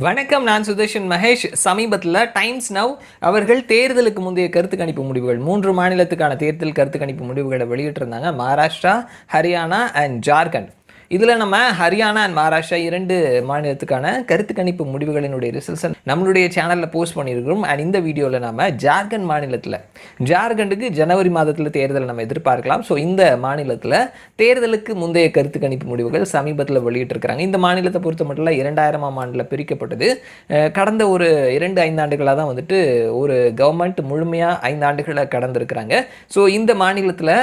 வணக்கம் நான் சுதர்ஷன் மகேஷ். சமீபத்தில் டைம்ஸ் நவ் அவர்கள் தேர்தலுக்கு முந்தைய கருத்து கணிப்பு முடிவுகள் மூன்று மாநிலத்துக்கான தேர்தல் கருத்து கணிப்பு முடிவுகளை வெளியிட்டிருந்தாங்க. மகாராஷ்டிரா ஹரியானா அண்ட் ஜார்க்கண்ட். இதில் நம்ம ஹரியானா அண்ட் மகாராஷ்டிரா இரண்டு மாநிலத்துக்கான கருத்து கணிப்பு முடிவுகளினுடைய ரிசல்ட்ஸை நம்மளுடைய சேனலில் போஸ்ட் பண்ணியிருக்கிறோம். அண்ட் இந்த வீடியோவில் நம்ம ஜார்க்கண்ட் மாநிலத்தில் ஜார்க்கண்டுக்கு ஜனவரி மாதத்தில் தேர்தல் நம்ம எதிர்பார்க்கலாம். ஸோ இந்த மாநிலத்தில் தேர்தலுக்கு முந்தைய கருத்து கணிப்பு முடிவுகள் சமீபத்தில் வெளியிட்டிருக்கிறாங்க. இந்த மாநிலத்தை பொறுத்த மட்டும் இரண்டாயிரமாம் ஆண்டில் பிரிக்கப்பட்டது. கடந்த ஒரு இரண்டு ஐந்தாண்டுகளாக தான் வந்துட்டு ஒரு கவர்மெண்ட் முழுமையாக ஐந்தாண்டுகளை கடந்திருக்கிறாங்க. ஸோ இந்த மாநிலத்தில்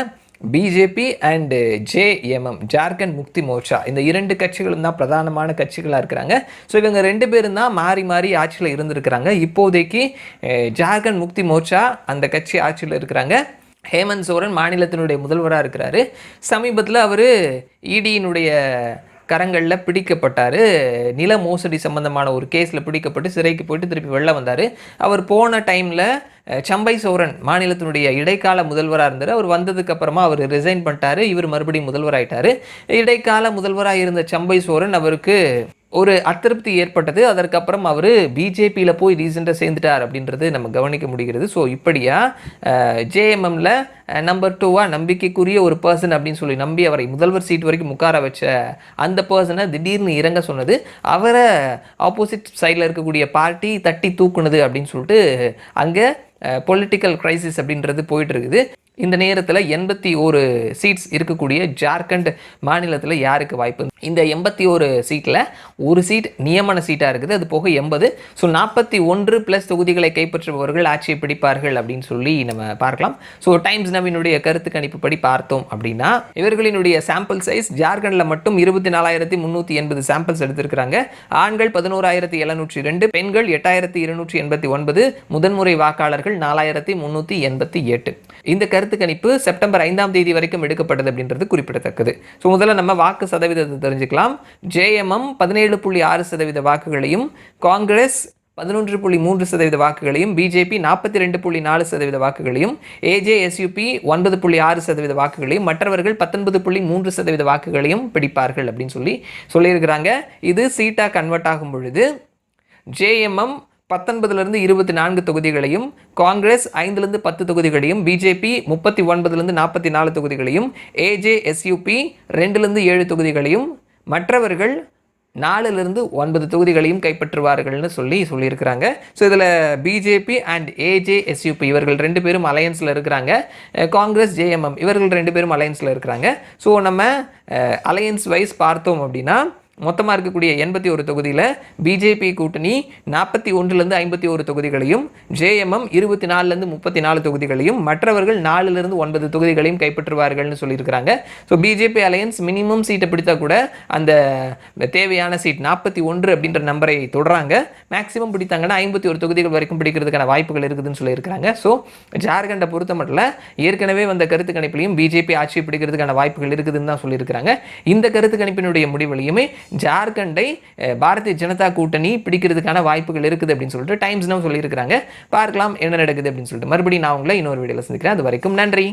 BJP and JMM Jharkhand Mukti Morcha இந்த இரண்டு கட்சிகளும் தான் பிரதானமான கட்சிகளாக இருக்கிறாங்க. ஸோ இவங்க ரெண்டு பேரும் தான் மாறி மாறி ஆட்சியில் இருந்திருக்கிறாங்க. இப்போதைக்கு ஜார்க்கண்ட் முக்தி மோர்ச்சா அந்த கட்சி ஆட்சியில் இருக்கிறாங்க. ஹேமந்த் சோரன் மாநிலத்தினுடைய முதல்வராக இருக்கிறாரு. சமீபத்தில் அவர் இடியினுடைய கரங்களில் பிடிக்கப்பட்டார். நில மோசடி சம்பந்தமான ஒரு கேஸில் பிடிக்கப்பட்டு சிறைக்கு போயிட்டு திருப்பி வெளில வந்தார். அவர் போன டைமில் சம்பை சோரன் மாநிலத்தினுடைய இடைக்கால முதல்வராக இருந்தார். அவர் வந்ததுக்கு அப்புறமா அவர் ரிசைன் பண்ணிட்டாரு. இவர் மறுபடியும் முதல்வராயிட்டார். இடைக்கால முதல்வராக இருந்த சம்பை சோரன் அவருக்கு ஒரு அதிருப்தி ஏற்பட்டது. அதற்கப்புறம் அவர் பிஜேபியில் போய் ரீசெண்டாக சேர்ந்துட்டார் அப்படின்றது நம்ம கவனிக்க முடிகிறது. ஸோ இப்படியா ஜேஎம்எம்ல நம்பர் டூவாக நம்பிக்கைக்குரிய ஒரு பர்சன் அப்படின்னு சொல்லி நம்பி அவரை முதல்வர் சீட் வரைக்கும் உட்கார வச்ச அந்த பர்சனை திடீர்னு இறங்க சொன்னது. அவரை ஆப்போசிட் சைடில் இருக்கக்கூடிய பார்ட்டி தட்டி தூக்குனது அப்படின்னு சொல்லிட்டு அங்கே பொலிட்டிக்கல் கிரைசிஸ் அப்படின்றது போயிட்டு இருக்குது. இந்த நேரத்தில் எண்பத்தி ஒரு சீட்ஸ் இருக்கக்கூடிய ஜார்க்கண்ட் மாநிலத்தில் யாருக்கு வாய்ப்பு? இந்த எண்பத்தி ஒரு சீட்டில் ஒரு சீட் நியமன சீட்டாக இருக்குது. அது போக எண்பது. ஸோ நாற்பத்தி ஒன்று ப்ளஸ் தொகுதிகளை கைப்பற்றுபவர்கள் ஆட்சியை பிடிப்பார்கள் அப்படின்னு சொல்லி நம்ம பார்க்கலாம். ஸோ டைம்ஸ் நவினுடைய கருத்து கணிப்புப்படி பார்த்தோம் அப்படின்னா இவர்களினுடைய சாம்பிள் சைஸ் ஜார்க்கண்டில் மட்டும் இருபத்தி நாலாயிரத்தி முந்நூற்றி எண்பது சாம்பிள்ஸ் எடுத்திருக்கிறாங்க. ஆண்கள் பதினோராயிரத்தி எழுநூற்றி ரெண்டு பெண்கள் எட்டாயிரத்தி இருநூற்றி எண்பத்தி ஒன்பது முதன்முறை வாக்காளர்கள் நாலாயிரத்தி முந்நூற்றி எண்பத்தி எட்டு. இந்த கருத்து கணிப்பு செப்டம்பர் ஐந்தாம் தேதி வரைக்கும் எடுக்கப்பட்டது அப்படின்றது குறிப்பிடத்தக்கது. ஸோ முதல்ல நம்ம வாக்கு சதவீதத்தை தெரிஞ்சுக்கலாம். ஜேஎம்எம் பதினேழு புள்ளி ஆறு சதவீத வாக்குகளையும் காங்கிரஸ் பதினொன்று புள்ளி மூன்று சதவீத வாக்குகளையும் பிஜேபி நாற்பத்தி ரெண்டு புள்ளி நாலு சதவீத வாக்குகளையும் ஏஜேஎஸ்யூபி ஒன்பது புள்ளி ஆறு சதவீத வாக்குகளையும் மற்றவர்கள் பத்தொன்பது புள்ளி மூன்று சதவீத வாக்குகளையும் பிடிப்பார்கள் அப்படின்னு சொல்லி சொல்லியிருக்கிறாங்க. இது சீட்டாக கன்வெர்ட் ஆகும் பொழுது ஜேஎம்எம் பத்தொன்பதுலேருந்து இருபத்தி நான்கு தொகுதிகளையும் காங்கிரஸ் ஐந்துலேருந்து பத்து தொகுதிகளையும் பிஜேபி முப்பத்தி ஒன்பதுலேருந்து நாற்பத்தி நாலு தொகுதிகளையும் ஏஜேஎஸ்யூபி ரெண்டுலேருந்து ஏழு தொகுதிகளையும் மற்றவர்கள் நாலுலேருந்து ஒன்பது தொகுதிகளையும் கைப்பற்றுவார்கள்னு சொல்லி சொல்லியிருக்கிறாங்க. ஸோ இதில் பிஜேபி அண்ட் ஏஜேஎஸ்யூபி இவர்கள் ரெண்டு பேரும் அலையன்ஸில் இருக்கிறாங்க. காங்கிரஸ் ஜேஎம்எம் இவர்கள் ரெண்டு பேரும் அலையன்ஸில் இருக்கிறாங்க. ஸோ நம்ம அலையன்ஸ் வைஸ் பார்த்தோம் அப்படின்னா மொத்தமாக இருக்கக்கூடிய எண்பத்தி ஒரு தொகுதியில் பிஜேபி கூட்டணி நாற்பத்தி ஒன்றுலேருந்து ஐம்பத்தி ஒரு தொகுதிகளையும் ஜேஎம்எம் இருபத்தி நாலுலேருந்து முப்பத்தி நாலு தொகுதிகளையும் மற்றவர்கள் நாலுலேருந்து ஒன்பது தொகுதிகளையும் கைப்பற்றுவார்கள்னு சொல்லியிருக்கிறாங்க. ஸோ பிஜேபி அலையன்ஸ் மினிமம் சீட்டை பிடித்தா கூட அந்த தேவையான சீட் நாற்பத்தி ஒன்று அப்படின்ற நம்பரை தொடராங்க மேக்ஸிமம் பிடித்தாங்கன்னா ஐம்பத்தி ஒரு தொகுதிகள் வரைக்கும் பிடிக்கிறதுக்கான வாய்ப்புகள் இருக்குதுன்னு சொல்லியிருக்கிறாங்க. ஸோ ஜார்க்கண்டை பொறுத்த மட்டும் ஏற்கனவே வந்த கருத்து கணிப்பிலையும் பிஜேபி ஆட்சி பிடிக்கிறதுக்கான வாய்ப்புகள் இருக்குதுன்னு தான் சொல்லியிருக்கிறாங்க. இந்த கருத்து கணிப்பினுடைய முடிவுலையுமே ஜார்க்கண்டை பாரதிய ஜனதா கூட்டணி பிடிக்கிறதுக்கான வாய்ப்புகள் இருக்குது அப்படின்னு சொல்லிட்டு டைம்ஸ் நவ் சொல்லியிருக்கிறாங்க. பார்க்கலாம் என்ன நடக்குது அப்படின்னு சொல்லிட்டு மறுபடியும் நான் உங்களை இன்னொரு வீடியோவில் சந்திக்கிறேன். அது வரைக்கும் நன்றி.